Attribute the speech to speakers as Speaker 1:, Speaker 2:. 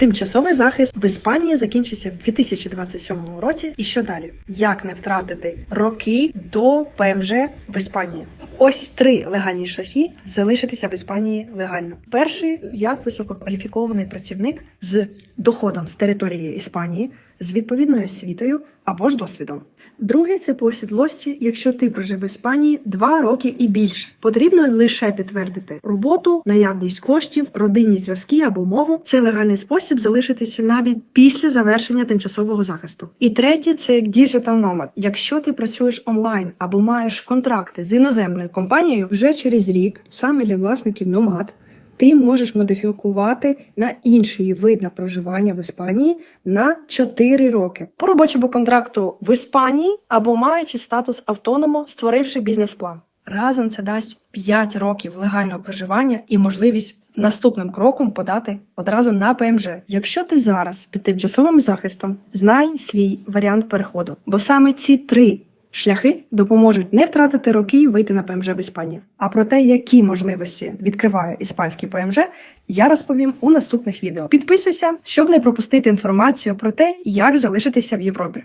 Speaker 1: Тимчасовий захист в Іспанії закінчиться в 2027 році. І що далі? Як не втратити роки до ПМЖ в Іспанії? Ось три легальні шляхи залишитися в Іспанії легально. Перший як висококваліфікований працівник з доходом з території Іспанії, з відповідною освітою або ж досвідом. Другий це по осідлості, якщо ти прожив в Іспанії два роки і більше. Потрібно лише підтвердити роботу, наявність коштів, родинні зв'язки або мову. Це легальний спосіб залишитися навіть після завершення тимчасового захисту. І третє це Digital Nomad. Якщо ти працюєш онлайн або маєш контракти з іноземною компанією, вже через рік саме для власників номад. Ти можеш модифікувати на інший вид на проживання в Іспанії на 4 роки по робочому контракту в Іспанії або маючи статус автономо, створивши бізнес-план. Разом це дасть 5 років легального проживання і можливість наступним кроком подати одразу на ПМЖ. Якщо ти зараз під тимчасовим захистом, знай свій варіант переходу, бо саме ці три Шляхи допоможуть не втратити роки і вийти на ПМЖ в Іспанії. А про те, які можливості відкриває іспанський ПМЖ, я розповім у наступних відео. Підписуйся, щоб не пропустити інформацію про те, як залишитися в Європі.